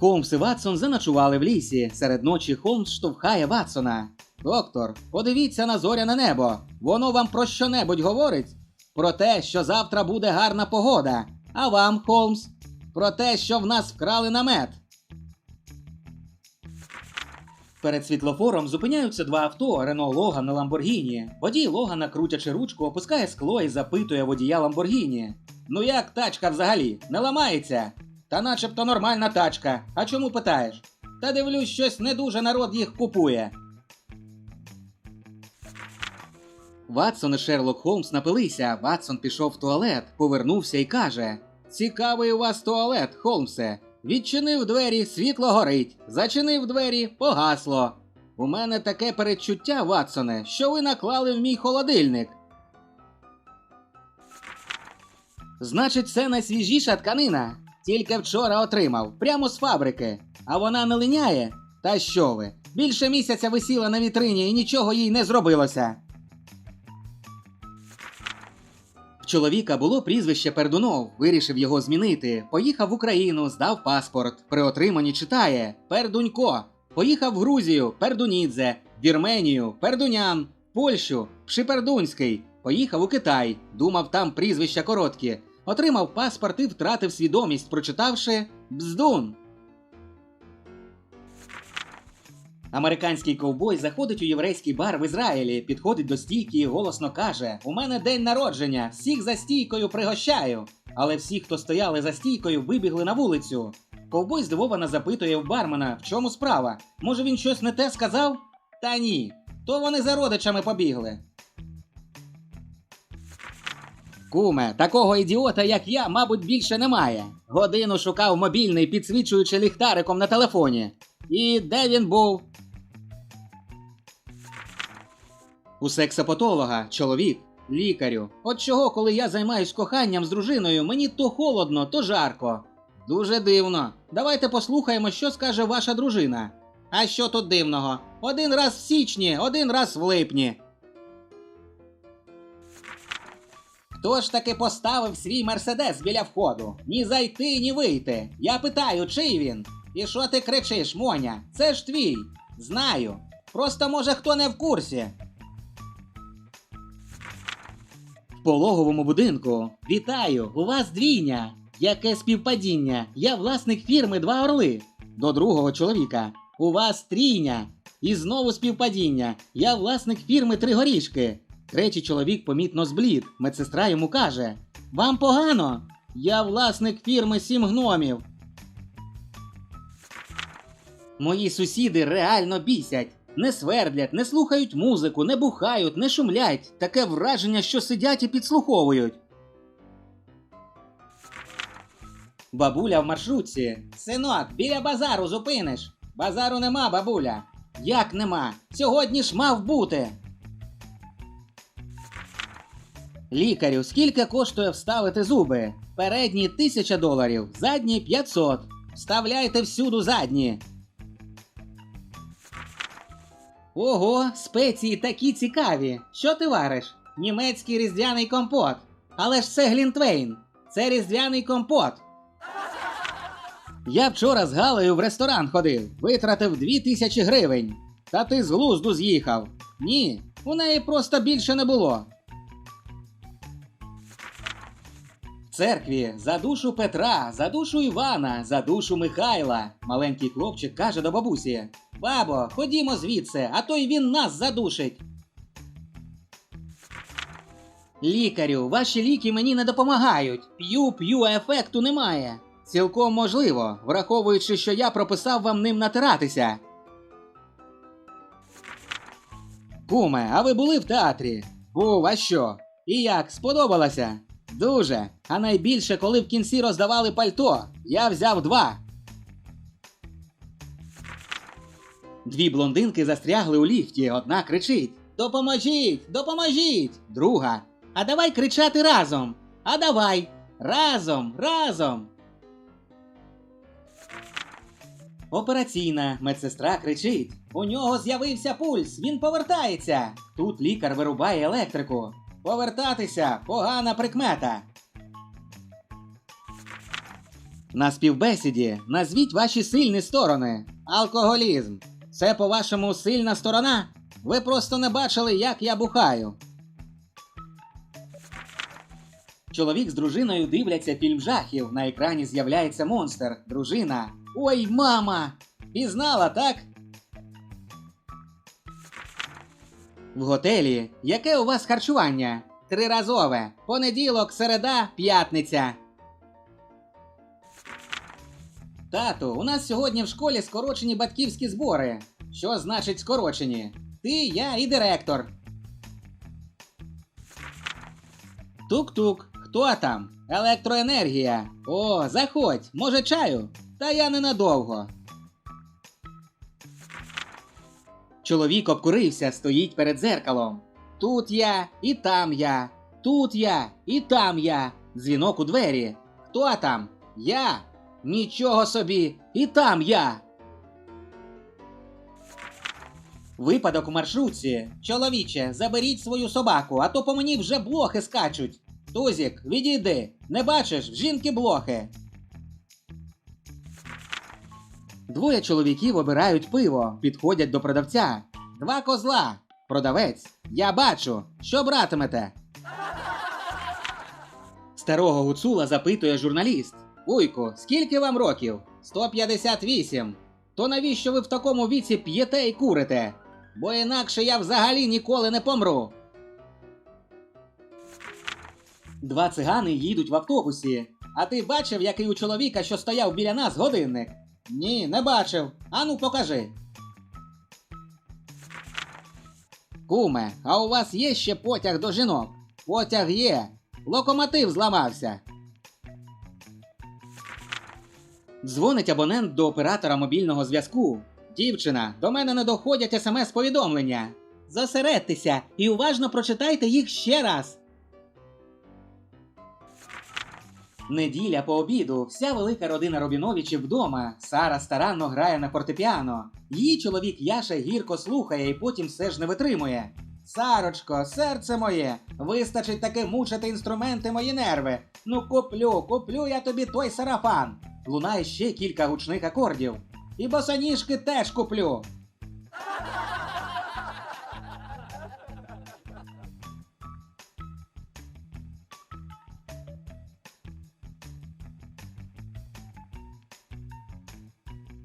Холмс і Ватсон заночували в лісі. Серед ночі Холмс штовхає Ватсона. Доктор, подивіться на зоряне небо. Воно вам про що-небудь говорить? Про те, що завтра буде гарна погода. А вам, Холмс? Про те, що в нас вкрали намет. Перед світлофором зупиняються два авто Рено Логан і Ламборгіні. Водій Логана, крутячи ручку, опускає скло і запитує водія Ламборгіні. Ну як тачка взагалі? Не ламається? Та начебто нормальна тачка. А чому питаєш? Та дивлюсь, щось не дуже народ їх купує. Ватсон і Шерлок Холмс напилися. Ватсон пішов в туалет, повернувся і каже: Цікавий у вас туалет, Холмсе. Відчинив двері, світло горить. Зачинив двері, погасло. У мене таке передчуття, Ватсоне, що ви наклали в мій холодильник. Значить, це найсвіжіша тканина. Тільки вчора отримав, прямо з фабрики. А вона не линяє? Та що ви? Більше місяця висіла на вітрині і нічого їй не зробилося. В чоловіка було прізвище Пердунов, вирішив його змінити. Поїхав в Україну, здав паспорт. При отриманні читає Пердунько. Поїхав в Грузію, Пердунідзе, Вірменію, Пердунян, Польщу, Пшипердунський. Поїхав у Китай, думав там прізвища короткі. Отримав паспорт і втратив свідомість, прочитавши Бздун. Американський ковбой заходить у єврейський бар в Ізраїлі, підходить до стійки і голосно каже: У мене день народження, всіх за стійкою пригощаю. Але всі, хто стояли за стійкою, вибігли на вулицю. Ковбой здивовано запитує в бармена, в чому справа. Може він щось не те сказав? Та ні. То вони за родичами побігли. Куме, такого ідіота, як я, мабуть, більше немає. Годину шукав мобільний, підсвічуючи ліхтариком на телефоні. І де він був? У сексопатолога, чоловік, лікарю. От чого, коли я займаюсь коханням з дружиною, мені то холодно, то жарко. Дуже дивно. Давайте послухаємо, що скаже ваша дружина. А що тут дивного? Один раз в січні, один раз в липні. Хто ж таки поставив свій мерседес біля входу? Ні зайти, ні вийти. Я питаю, чий він? І що ти кричиш, Моня? Це ж твій. Знаю. Просто може хто не в курсі. В пологовому будинку. Вітаю! У вас двійня. Яке співпадіння? Я власник фірми Два Орли. До другого чоловіка. У вас трійня. І знову співпадіння. Я власник фірми Три горішки. Третій чоловік помітно зблід. Медсестра йому каже: Вам погано? Я власник фірми Сім гномів. Мої сусіди реально бісять. Не свердлять, не слухають музику, не бухають, не шумлять. Таке враження, що сидять і підслуховують. Бабуля в маршрутці. Синок, біля базару зупиниш. Базару нема, бабуля. Як нема? Сьогодні ж мав бути. Лікарю, скільки коштує вставити зуби? Передні 1000 доларів, задні 500. Вставляйте всюду задні. Ого, спеції такі цікаві. Що ти вариш? Німецький різдвяний компот. Але ж це Глінтвейн. Це різдвяний компот. Я вчора з Галею в ресторан ходив, витратив 2000 гривень. Та ти з глузду з'їхав. Ні, у неї просто більше не було. Церкві за душу Петра, за душу Івана, за душу Михайла. Маленький хлопчик каже до бабусі: Бабо, ходімо звідси, а то й він нас задушить. Лікарю, ваші ліки мені не допомагають. П'ю, п'ю, а ефекту немає. Цілком можливо, враховуючи, що я прописав вам ним натиратися. Куме, а ви були в театрі? Був, а що? І як, сподобалося? Дуже. А найбільше, коли в кінці роздавали пальто. Я взяв два. Дві блондинки застрягли у ліфті. Одна кричить: Допоможіть! Допоможіть! Друга. А давай кричати разом. А давай! Разом! Разом! Операційна медсестра кричить: У нього з'явився пульс, він повертається. Тут лікар вирубає електрику. Повертатися погана прикмета. На співбесіді назвіть ваші сильні сторони. Алкоголізм. Це, по-вашому, сильна сторона? Ви просто не бачили, як я бухаю. Чоловік з дружиною дивляться фільм жахів. На екрані з'являється монстр. Дружина. Ой, мама! Пізнала, так? В готелі. Яке у вас харчування? Триразове. Понеділок, середа, п'ятниця. Тату, у нас сьогодні в школі скорочені батьківські збори. Що значить скорочені? Ти, я і директор. Тук-тук, хто там? Електроенергія. О, заходь, може чаю? Та я ненадовго. Чоловік обкурився, стоїть перед зеркалом. Тут я, і там я, тут я, і там я. Дзвінок у двері. Хто там? Я. Нічого собі, і там я. Випадок у маршрутці. Чоловіче, заберіть свою собаку, а то по мені вже блохи скачуть. Тузік, відійди. Не бачиш, в жінки блохи. Двоє чоловіків обирають пиво, підходять до продавця. Два козла. Продавець. Я бачу. Що братимете? Старого гуцула запитує журналіст. Уйку, скільки вам років? 158. То навіщо ви в такому віці п'єте і курите? Бо інакше я взагалі ніколи не помру. Два цигани їдуть в автобусі. А ти бачив, який у чоловіка, що стояв біля нас годинник? Ні, не бачив. Ану, покажи. Куме, а у вас є ще потяг до жінок? Потяг є. Локомотив зламався. Дзвонить абонент до оператора мобільного зв'язку. Дівчина, до мене не доходять смс-повідомлення. Зосередьтеся і уважно прочитайте їх ще раз. Неділя по обіду. Вся велика родина Робіновичів вдома. Сара старанно грає на фортепіано. Її чоловік Яша гірко слухає і потім все ж не витримує. Сарочко, серце моє, вистачить таки мучити інструменти мої нерви. Ну куплю, куплю я тобі той сарафан. Лунає ще кілька гучних акордів. І босоніжки теж куплю.